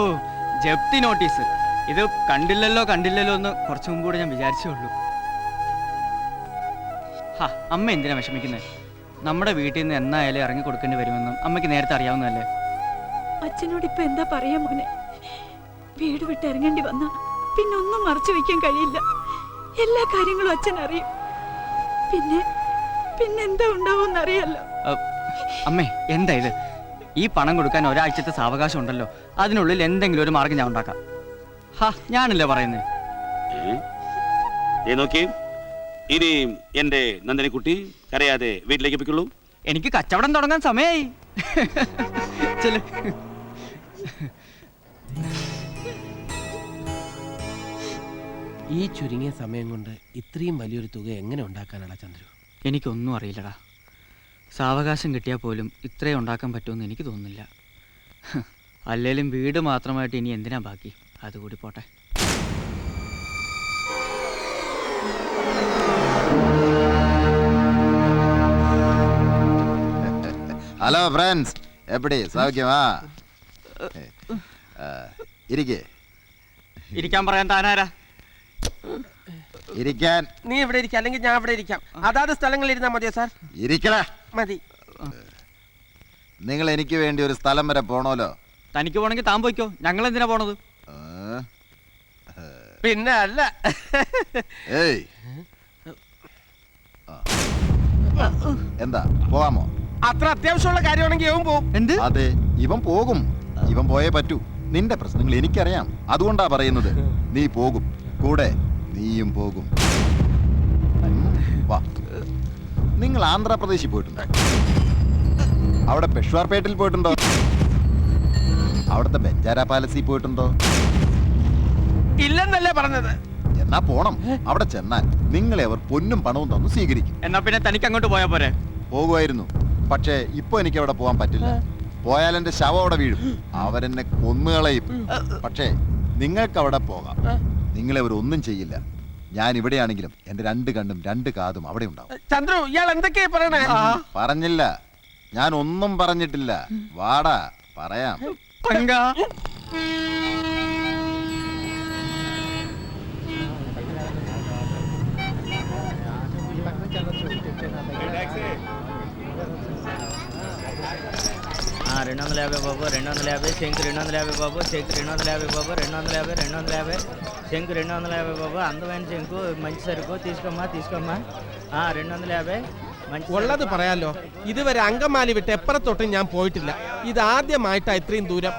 ഓ ജപ്തി നോട്ടീസ്. ഇത് കണ്ടില്ലല്ലോ കണ്ടില്ലല്ലോ എന്ന് കുറച്ചു മുമ്പ് കൂടെ ഞാൻ വിചാരിച്ചേ ഉള്ളൂ. ഹാ അമ്മ എന്തിനാ വിഷമിക്കുന്നത് നമ്മുടെ വീട്ടിൽ നിന്ന് എന്നായാലും ഇറങ്ങി കൊടുക്കേണ്ടി വരുമെന്നും അമ്മയ്ക്ക് നേരത്തെ അറിയാവുന്നതല്ലേ? അച്ഛനോട് ഇപ്പൊ എന്താ പറയാ മോനെ? വീട് വിട്ട് ഇറങ്ങേണ്ടി വന്ന പിന്നെ ഒന്നും മറച്ചു വെക്കാൻ കഴിയില്ല. എല്ലാ കാര്യങ്ങളും അച്ഛൻ അറിയും. പിന്നെ പിന്നെന്താ ഉണ്ടാവും അറിയാലോ അമ്മേ എന്താ ഇത്? ഈ പണം കൊടുക്കാൻ ഒരാഴ്ചത്തെ സാവകാശം ഉണ്ടല്ലോ. അതിനുള്ളിൽ എന്തെങ്കിലും ഒരു മാർഗം ഞാൻ ഉണ്ടാക്കാം. ഹാ ഞാനല്ലേ പറയുന്നത് ഏ? ദേ നോക്കി. ഇനി എന്റെ നന്ദനിക്കുട്ടി കരയാതെ വീട്ടിലേക്ക് എപ്പിക്കുള്ളൂ എനിക്ക് കച്ചവടം തുടങ്ങാൻ സമയമായി ചെൽ. ഈ ചുരുങ്ങിയ സമയം കൊണ്ട് ഇത്രയും വലിയൊരു തുക എങ്ങനെ ഉണ്ടാക്കാനാണ് ചന്ദ്രു? എനിക്കൊന്നും അറിയില്ലടാ. സാവകാശം കിട്ടിയാൽ പോലും ഇത്രയും ഉണ്ടാക്കാൻ പറ്റുമെന്ന് എനിക്ക് തോന്നുന്നില്ല. അല്ലേലും വീട് മാത്രമായിട്ട് ഇനി എന്തിനാ ബാക്കി? അതുകൂടി പോട്ടെ. ഹലോ ഫ്രണ്ട്സ് എപ്പടി? സൗഖ്യമാ? ഇരിക്കേ. ഇരിക്കാൻ പറയാൻ താനാരാ? ഇരിക്കാൻ. നീ ഇവിടെ ഇരിക്കാം അല്ലെങ്കിൽ ഞാൻ ഇവിടെ ഇരിക്കാം. അതാത് സ്ഥലങ്ങളിൽ ഇരുന്നാ മതിയോ സാർ ഇരിക്കല മതി. നിങ്ങൾ എനിക്ക് വേണ്ടി ഒരു സ്ഥലം വരെ പോണോലോ? തനിക്ക് പോണെങ്കിൽ താൻ പോയിക്കോ. ഞങ്ങൾ എന്തിനാ പോണത് പിന്നെ അല്ല. ഏയ്. എന്താ പോവാമോ? അത്ര അത്യാവശ്യമുള്ള കാര്യമാണെങ്കിൽ അവൻ പോകും എന്ത്? അതെ ഇവൻ പോകും. ഇവൻ പോയേ പറ്റൂ. നിന്റെ പ്രശ്നങ്ങൾ എനിക്കറിയാം. അതുകൊണ്ടാ പറയുന്നത്. നീ പോകും. കൂടെ നീയും പോകും. വാ. നിങ്ങൾ ആന്ധ്രാപ്രദേശിൽ പോയിട്ടുണ്ടോ? അവിടെ പെഷ്വാർപേട്ടിൽ പോയിട്ടുണ്ടോ? അവിടുത്തെ ബെഞ്ചാര പാലസിൽ പോയിട്ടുണ്ടോ? ഇല്ലെന്നല്ലേ പറഞ്ഞത്. എന്നാ പോണം. അവിടെ ചെന്നാൽ നിങ്ങളെ അവർ പൊന്നും പണവും തന്നു സ്വീകരിക്കും. എന്നാ പിന്നെ തനിക്ക് അങ്ങോട്ട് പോയാ പോരെ? പോകുമായിരുന്നു. പക്ഷേ ഇപ്പൊ എനിക്ക് അവിടെ പോകാൻ പറ്റില്ല. പോയാൽ എന്റെ ശവം അവിടെ വീഴും. അവരെന്നെ കൊന്നുകളയും. പക്ഷേ നിങ്ങൾക്ക് അവിടെ പോകാം നിങ്ങളെ അവർ ഒന്നും ചെയ്യില്ല. ഞാൻ ഇവിടെയാണെങ്കിലും എന്റെ രണ്ട് കണ്ണും രണ്ട് കാതും അവിടെ ഉണ്ടാവും. ചന്ദ്രു ഇയാൾ എന്തൊക്കെയാ പറയണേ? പറഞ്ഞില്ല. ഞാൻ ഒന്നും പറഞ്ഞിട്ടില്ല. വാടാ. പറയാം. పంగా రెండు వందల యాభై బాబు రెండు వందల యాభై శంక్ రెండు వందల యాభై బాబు శంక్ రెండు వందల యాభై బాబు రెండు వందల యాభై రెండు వందల యాభై శంక్ రెండు వందల యాభై బాబు అందమైన శంకు మంచి సరుకు తీసుకోమ్మా తీసుకోమ్మా. రెండు వందల యాభై. ഉള്ളത് പറയാലോ. ഇതുവരെ അങ്കമാലി വിട്ട് എപ്പുറത്തോട്ടും ഞാൻ പോയിട്ടില്ല. ഇത് ആദ്യമായിട്ടാ ഇത്രയും ദൂരം.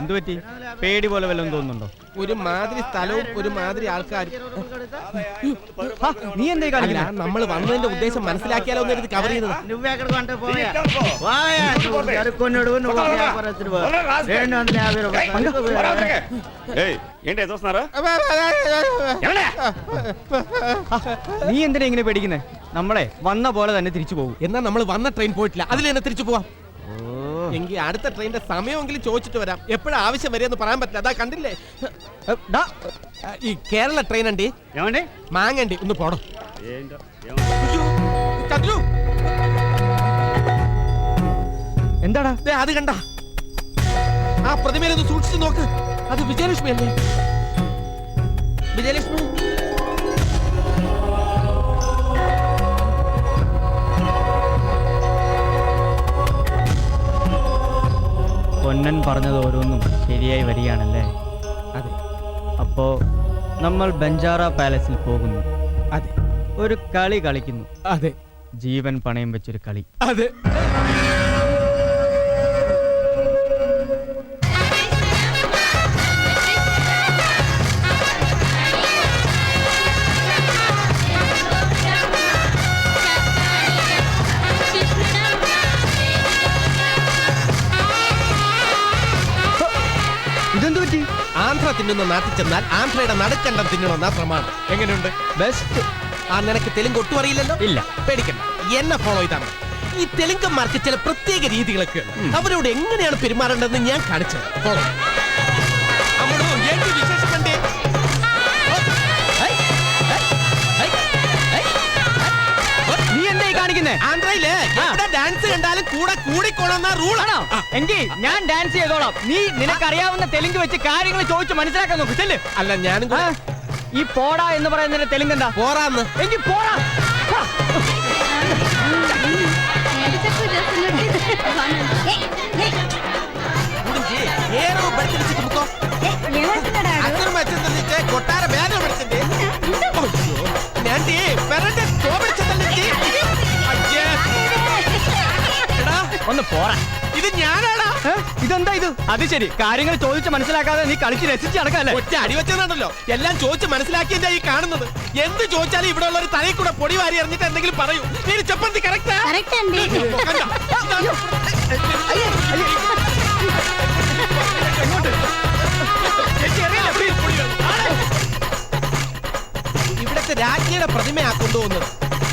എന്തു പറ്റി? പേടി പോലെ വല്ലതും തോന്നുന്നുണ്ടോ? ഒരു മാതിരി സ്ഥലവും ഒരു മാതിരി ആൾക്കാരും. നീ എന്തേ കാണില്ല നമ്മൾ വന്നതിന്റെ ഉദ്ദേശം മനസ്സിലാക്കിയാലോ എന്ന് കവർ ചെയ്തത് നീ എന്തിനാ ഇങ്ങനെ പേടിക്കുന്നേ? നമ്മളെ വന്ന പോലെ തന്നെ തിരിച്ചു പോകും എന്നാ നമ്മൾ വന്ന ട്രെയിൻ പോയിട്ടില്ല അതിൽ തന്നെ തിരിച്ചു പോവാം എങ്കിൽ അടുത്ത ട്രെയിനിന്റെ സമയമെങ്കിലും ചോദിച്ചിട്ട് വരാം എപ്പോഴാ ആവശ്യം വരെയെന്ന് പറയാൻ പറ്റില്ല അതാ കണ്ടില്ലേ ഏ, ഡാ, ഈ കേരള ട്രെയിൻ ഉണ്ട് ఏమండి മാങ്ങണ്ടി ഒന്ന് പോടോ ఏంటో അയ്യോ, ചന്ദ്രു എന്താടാ ദേ അത് കണ്ട ആ പ്രതിമയിലൊന്ന് സൂക്ഷിച്ചു നോക്ക് അത് വിജയലക്ഷ്മി അല്ലേ വിജയലക്ഷ്മി പൊന്നൻ പറഞ്ഞത് ഓരോന്നും ശരിയായി വരികയാണല്ലേ? അതെ. അപ്പോ നമ്മൾ ബഞ്ചാറ പാലസിൽ പോകുന്നു. അതെ. ഒരു കളി കളിക്കുന്നു. അതെ. ജീവൻ പണയം വെച്ചൊരു കളി. അതെ. ആന്ധ്ര തിന്നുന്ന നാട്ടിൽ ചെന്നാൽ ആന്ധ്രയുടെ നടുക്കണ്ടം തിന്നണമെന്നാ പ്രമാണം. എങ്ങനെയുണ്ട്? ബെസ്റ്റ് ആ നിനക്ക് തെലുങ്ക് ഒട്ടും അറിയില്ലല്ലോ? ഇല്ല. പേടിക്കണ്ട. എന്നെ ഫോളോ ചെയ്താൽ മതി. ഈ തെലുങ്കന്മാർക്ക് ചില പ്രത്യേക രീതികളൊക്കെ ഉണ്ട്. അവരോട് എങ്ങനെയാണ് പെരുമാറേണ്ടതെന്ന് ഞാൻ കാണിച്ചത് ഫോളോ കാണിക്കുന്നേ ആന്ധ്രയില് എവിടെ ഡാൻസ് കണ്ടാലും കൂടെ കൂടിക്കൊള്ളുന്ന റൂളാണോ എങ്കിൽ ഞാൻ ഡാൻസ് ചെയ്തോളാം നീ നിനക്കറിയാവുന്ന തെലുങ്ക് വെച്ച് കാര്യങ്ങൾ ചോദിച്ച് മനസ്സിലാക്കാൻ നോക്ക് ചെല്ല് അല്ല ഞാനും ആ, കൂടെ ഈ പോടാ എന്ന് പറയുന്നതിന്റെ തെലുങ്ക് എന്താ പോറാന്ന് എങ്കിൽ പോടാ ഹാ. గురించి ఏరో బడిచి తుమ్ముకో అందరూ మచ్చిందంటే కొట్టార പോറ ഇത് ഞാനാടാ ഇതെന്താ ഇത്? അത് ശരി. കാര്യങ്ങൾ ചോദിച്ച് മനസ്സിലാക്കാതെ നീ കളിച്ച് രസിച്ച് നടക്കാല്ലേ? ഒറ്റ അടിവെച്ചതാണല്ലോ എല്ലാം ചോദിച്ച് മനസ്സിലാക്കിയതാ ഈ കാണുന്നത്? എന്ത് ചോദിച്ചാലും ഇവിടെ ഉള്ള ഒരു തലയിൽ കൂടെ പൊടി വാരി എറിഞ്ഞിട്ട് എന്തെങ്കിലും പറയൂ. നീ ചപ്പന്തി കറക്റ്റാ കറക്റ്റ് ആണ്ടി ഇവിടത്തെ രാജ്ഞിയുടെ പ്രതിമയാ കൊണ്ടുപോകുന്നത്.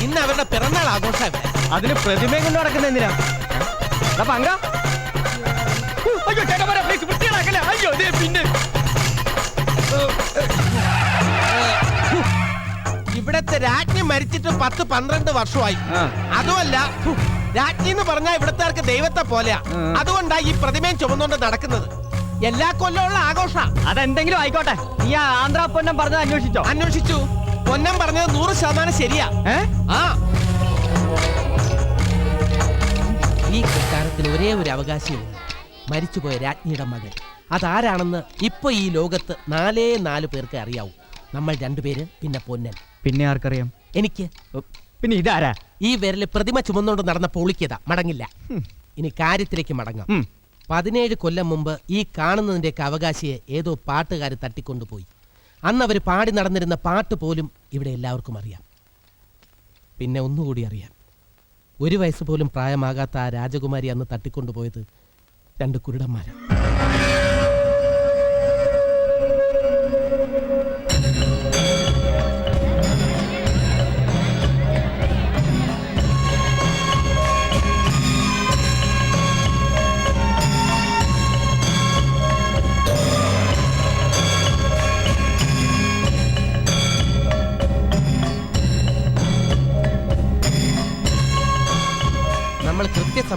ഇന്ന് അവരുടെ പിറന്നാൾ ആഘോഷം അതിന് പ്രതിമയും കൊണ്ട് നടക്കുന്ന എന്തിനാ? അയ്യോ. അയ്യോ ദേ പിന്നെ. ഇവിടത്തെ രാജ്ഞി മരിച്ചിട്ട് പത്ത് പന്ത്രണ്ട് വർഷമായി. അതുമല്ല രാജ്ഞി എന്ന് പറഞ്ഞാൽ ഇവിടത്തെ ദൈവത്തെ പോലെയാ. അതുകൊണ്ടാ ഈ പ്രതിമയും ചുമന്നുകൊണ്ട് നടക്കുന്നത്. എല്ലാ കൊല്ലമുള്ള ആഘോഷ. അതെന്തെങ്കിലും ആയിക്കോട്ടെ. നീ ആ ആന്ധ്രാ പൊന്നം പറഞ്ഞത് അന്വേഷിച്ചോ? അന്വേഷിച്ചു. പൊന്നം പറഞ്ഞത് നൂറ് ശതമാനം ശരിയാ. ഏ? ആ. ഈ കൊട്ടാരത്തിന് ഒരേ ഒരു അവകാശമുണ്ട് മരിച്ചുപോയ രാജ്ഞിയുടെ മകൻ. അതാരാണെന്ന് ഇപ്പൊ ഈ ലോകത്ത് നാലേ നാല് പേർക്ക് അറിയാവൂ. നമ്മൾ രണ്ടുപേര് പിന്നെ പൊന്നൻ. പിന്നെ ആർക്കറിയാം? എനിക്ക്. പിന്നെ ഇതാരാ? ഈ വിരൽ പ്രതിമ ചുമന്നുകൊണ്ട് നടന്ന പൊളിക്കത മടങ്ങില്ല. ഇനി കാര്യത്തിലേക്ക് മടങ്ങാം. പതിനേഴ് കൊല്ലം മുമ്പ് ഈ കാണുന്നതിന്റെയൊക്കെ അവകാശിയെ ഏതോ പാട്ടുകാർ തട്ടിക്കൊണ്ടുപോയി. അന്ന് അവർ പാടി നടന്നിരുന്ന പാട്ട് പോലും ഇവിടെ എല്ലാവർക്കും അറിയാം. പിന്നെ ഒന്നുകൂടി അറിയാം. ഒരു വയസ്സ് പോലും പ്രായമാകാത്ത ആ രാജകുമാരി അന്ന് തട്ടിക്കൊണ്ടുപോയത് രണ്ട് കുരുടന്മാരാണ്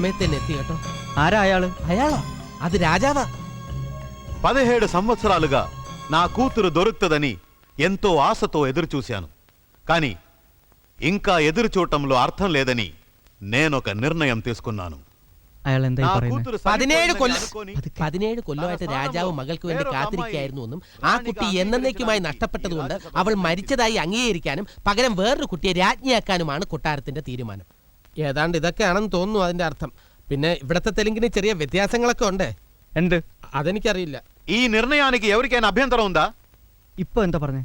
സമയത്ത് തന്നെ എത്തി കേട്ടോ? ആരാ അയാൾ? അയാളോ? അത് രാജാവാ. పదిహేడు సంవత్సరాలుగా నా కూతురు దొరుకుతుందని എന്തോ ఆశతో ఎదురుచూశాను കാനി ఇంకా എതിർ చూడటంలో అర్థం లేదని నేనొక నిర్ణయం తీసుకున్నాను അയാൾ എന്തായി నా പറയുന്നത് പതിനേഴ് കൊല്ലം പതിനേഴ് കൊല്ലമായിട്ട് രാജാവ് മകൾക്ക് വേണ്ടി കാത്തിരിക്കായിരുന്നു എന്നും ആ കുട്ടി എന്നേക്കുമായി നഷ്ടപ്പെട്ടതുകൊണ്ട് അവൾ മരിച്ചതായി അംഗീകരിക്കാനും പകരം വേറൊരു കുട്ടിയെ രാജ്ഞിയാക്കാനുമാണ് കൊട്ടാരത്തിന്റെ തീരുമാനം. ഏതാണ്ട് ഇതൊക്കെയാണെന്ന് തോന്നുന്നു അതിന്റെ അർത്ഥം പിന്നെ ഇവിടത്തെ തെലുങ്കിന് ചെറിയ വ്യത്യാസങ്ങളൊക്കെ ഉണ്ട് എന്ത് അതെനിക്കറിയില്ല ఈ నిర్ణయానికి ఎవరికైనా అభ్యంతరం ఉందా ഇപ്പൊ എന്താ പറഞ്ഞേ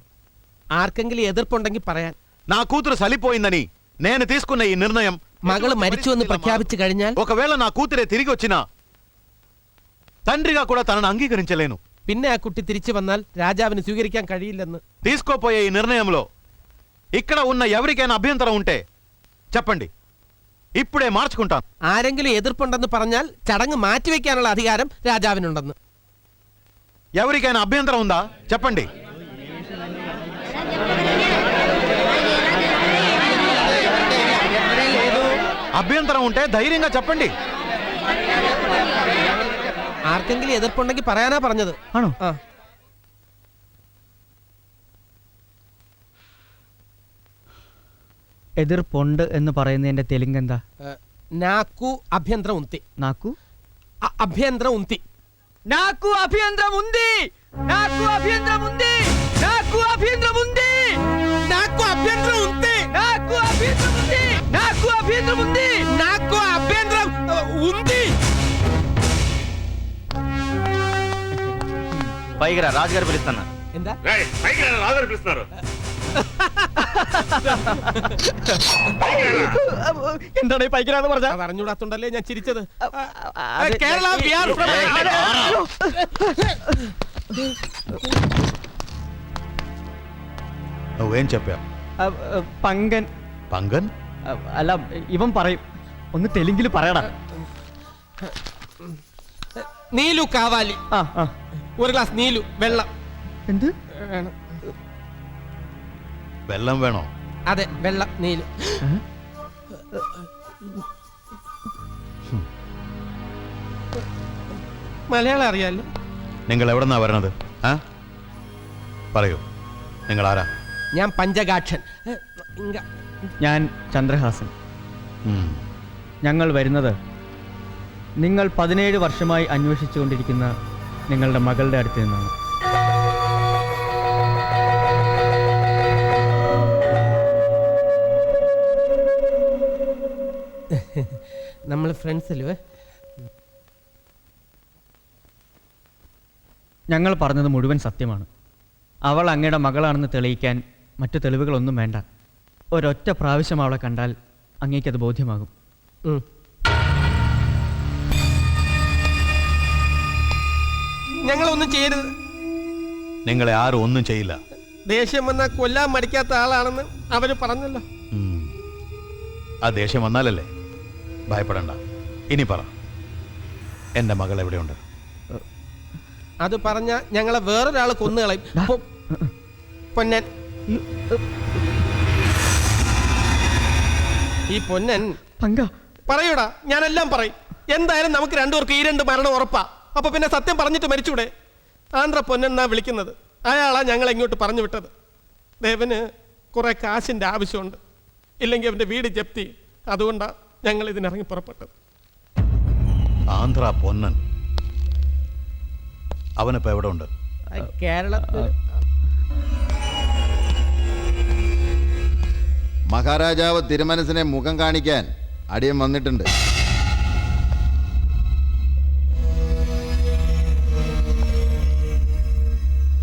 ആർക്കെങ്കിലും എതിർപ്പുണ്ടെങ്കിൽ പറയാൻ నా కూతురు సలిపోయిందని నేను తీసుకున్న ఈ నిర్ణయం മകള് ఎటువంటి മരിച്ചു എന്ന് పరిస్థితిలో പ്രഖ്യാപിച്ചു കഴിഞ്ഞാൽ మారదు. ఒకవేళ నా కూతురే తిరిగి వచ్చినా తండ్రిగా కూడా తనను అంగీకరించలేను പിന്നെ ആ കുട്ടി തിരിച്ചു വന്നാൽ രാജാവിന് സ്വീകരിക്കാൻ കഴിയില്ലെന്ന് తీసుకోపోయే ఈ నిర్ణయంలో ఇక్కడ ఉన్న ఎవరికైనా అభ్యంతరం ఉంటే చెప్పండి ఇప్పుడే మార్చుకుంటాను ആരെങ്കിലും എതിർപ്പുണ്ടെന്ന് പറഞ്ഞാൽ ചടങ്ങ് മാറ്റിവെക്കാനുള്ള അധികാരം രാജാവിനുണ്ടെന്ന് ఎవరికైనా అభ్యంతరం ఉందా చెప్పండి అభ్యంతరం ఉంటే ధైర్యంగా చెప్పండి ആർക്കെങ്കിലും എതിർപ്പുണ്ടെങ്കിൽ പറയാനാ പറഞ്ഞത് ആണോ ആ എതിർപ്പുണ്ട് എന്ന് പറയുന്നതിന്റെ തെലുങ്ക് എന്താ ഏ, നാക്കു അഭ്യന്തരം ഉന്തി നാക്കു അ- അഭ്യന്തരം ഉന്തി నాకు అభ్యంతరం ఉంది నాకు అభ్యంతరం ఉంది నాకు అభ్యంతరం ఉంది നാക്കു അഭ്യന്തരം ഉന്തി నాకు అభ్యంతరం ఉంది నాకు అభ్యంతరం ఉంది നാക്കു അഭ്യന്തരം ഏ, ഉന്തി పైగా రాజుగారు పిలుస్తున్నా എന്താ రేయ్, పైకి రా, రాజుగారు పిలుస్తున్నారు എന്താണ് ഈ പൈക്കരാന്ന് പറഞ്ഞ അത് അറിഞ്ഞൂടാത്തോണ്ടല്ലേ ഞാൻ ചിരിച്ചത് ഏ, കേരള we are from- నువ్వేం చెప్పావు പങ്കൻ పంగన్ അല്ല ഇവൻ പറയും ഒന്ന് തെലുങ്കിൽ പറയടാ നീലു കാവാലി ആ ആ ഒരു ഗ്ലാസ് നീലു വെള്ളം എന്ത് വേണം. വെള്ളം വേണോ? അതെ വെള്ളം നീൽ. മലയാളം അറിയാലോ? നിങ്ങൾ എവിടെ നിന്നാ വരണത്? ആ? പറയൂ. നിങ്ങൾ ആരാ ഞാൻ പഞ്ചകാക്ഷൻ ഞാൻ ചന്ദ്രഹാസൻ. ഞങ്ങൾ വരുന്നത് നിങ്ങൾ പതിനേഴ് വർഷമായി അന്വേഷിച്ചുകൊണ്ടിരിക്കുന്ന നിങ്ങളുടെ മകളുടെ അടുത്ത് നിന്നാണ്. നമ്മൾ ഫ്രണ്ട്സ് അല്ലേ? ഞങ്ങൾ പറഞ്ഞത് മുഴുവൻ സത്യമാണ്. അവൾ അങ്ങയുടെ മകളാണെന്ന് തെളിയിക്കാൻ മറ്റു തെളിവുകളൊന്നും വേണ്ട. ഒരൊറ്റ പ്രാവശ്യം അവളെ കണ്ടാൽ അങ്ങേക്കത് ബോധ്യമാകും. ഞങ്ങളൊന്നും ചെയ്യരുത്. നിങ്ങളെ ആരും ഒന്നും ചെയ്യില്ല. ദേഷ്യം വന്നാൽ കൊല്ലാൻ മടിക്കാത്ത ആളാണെന്ന് അവർ പറഞ്ഞല്ലോ. ആ ദേഷ്യം വന്നാലല്ലേ? ഭയപ്പെടണ്ട. ഇനി പറ. എന്റെ മകൾ എവിടെയുണ്ട്? അത് പറഞ്ഞ ഞങ്ങളെ വേറൊരാൾ കൊന്നുകളയും പൊന്നൻ. ഈ പൊന്നൻ പറയൂടാ ഞാനെല്ലാം പറയും. എന്തായാലും നമുക്ക് രണ്ടുപേർക്ക് ഈ രണ്ട് മരണം ഉറപ്പാ. അപ്പൊ പിന്നെ സത്യം പറഞ്ഞിട്ട് മരിച്ചൂടെ? ആന്ധ്ര പൊന്നെന്നാ വിളിക്കുന്നത്. അയാളാ ഞങ്ങൾ ഇങ്ങോട്ട് പറഞ്ഞു വിട്ടത്. ദേവന് കുറെ കാശിന്റെ ആവശ്യമുണ്ട്. ഇല്ലെങ്കിൽ അവന്റെ വീട് ജപ്തി. അതുകൊണ്ടാ ഞങ്ങൾ ഇതിനിറങ്ങി പുറപ്പെട്ടത്. ആന്ധ്ര പൊന്നൻ. അവനിപ്പോ എവിടെ ഉണ്ട് കേരളത്തിൽ. മഹാരാജാവ് തിരുമനസിനെ മുഖം കാണിക്കാൻ അടിയൻ വന്നിട്ടുണ്ട്.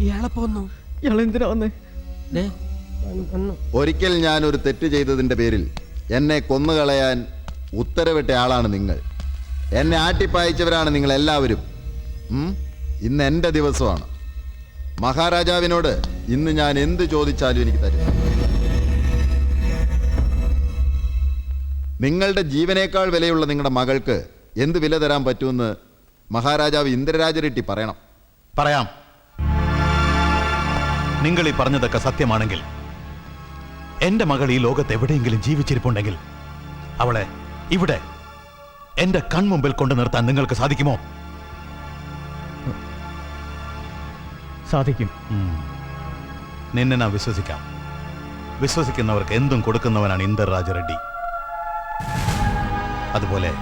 ഇയാളെ പോന്നു. ഇയാൾ എന്തിനാ വന്നേ ഒരിക്കൽ ഞാൻ ഒരു തെറ്റ് ചെയ്തതിന്റെ പേരിൽ എന്നെ കൊന്നുകളയാൻ ഉത്തരവിട്ട ആളാണ് നിങ്ങൾ. എന്നെ ആട്ടിപ്പായിച്ചവരാണ് നിങ്ങൾ എല്ലാവരും. ഇന്ന് എന്റെ ദിവസമാണ്. മഹാരാജാവിനോട് ഇന്ന് ഞാൻ എന്ത് ചോദിച്ചാലും എനിക്ക് തരും. നിങ്ങളുടെ ജീവനേക്കാൾ വിലയുള്ള നിങ്ങളുടെ മകൾക്ക് എന്ത് വില തരാൻ പറ്റുമെന്ന് മഹാരാജാവ് ഇന്ദ്രരാജ റെഡ്ഡി പറയണം. പറയാം. നിങ്ങൾ ഈ പറഞ്ഞതൊക്കെ സത്യമാണെങ്കിൽ എന്റെ മകൾ ഈ ലോകത്ത് എവിടെയെങ്കിലും ജീവിച്ചിരിപ്പുണ്ടെങ്കിൽ അവളെ ഇവിടെ എന്റെ കൺമുമ്പിൽ കൊണ്ടു നിർത്താൻ നിങ്ങൾക്ക് സാധിക്കുമോ? സാധിക്കും. നിന്നെ ഞാൻ വിശ്വസിക്കാം. വിശ്വസിക്കുന്നവർക്ക് എന്തും കൊടുക്കുന്നവനാണ് ഇന്ദർ രാജ റെഡ്ഡി അതുപോലെ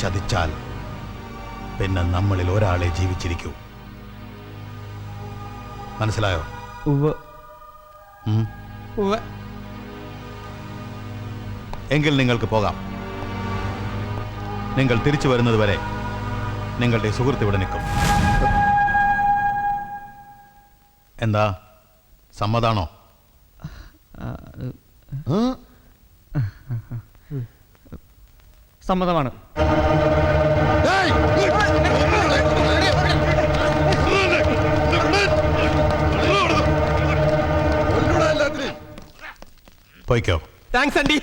ചതിച്ചാൽ പിന്നെ നമ്മളിൽ ഒരാളെ ജീവിച്ചിരിക്കൂ. മനസ്സിലായോ. എങ്കിൽ നിങ്ങൾക്ക് പോകാം. നിങ്ങൾ തിരിച്ചു വരുന്നത് വരെ നിങ്ങളുടെ സുഹൃത്ത് ഇവിടെ നിൽക്കും. എന്താ? സമ്മതാണോ? സമ്മതമാണ്. പോയിക്കോ. Thanks Andy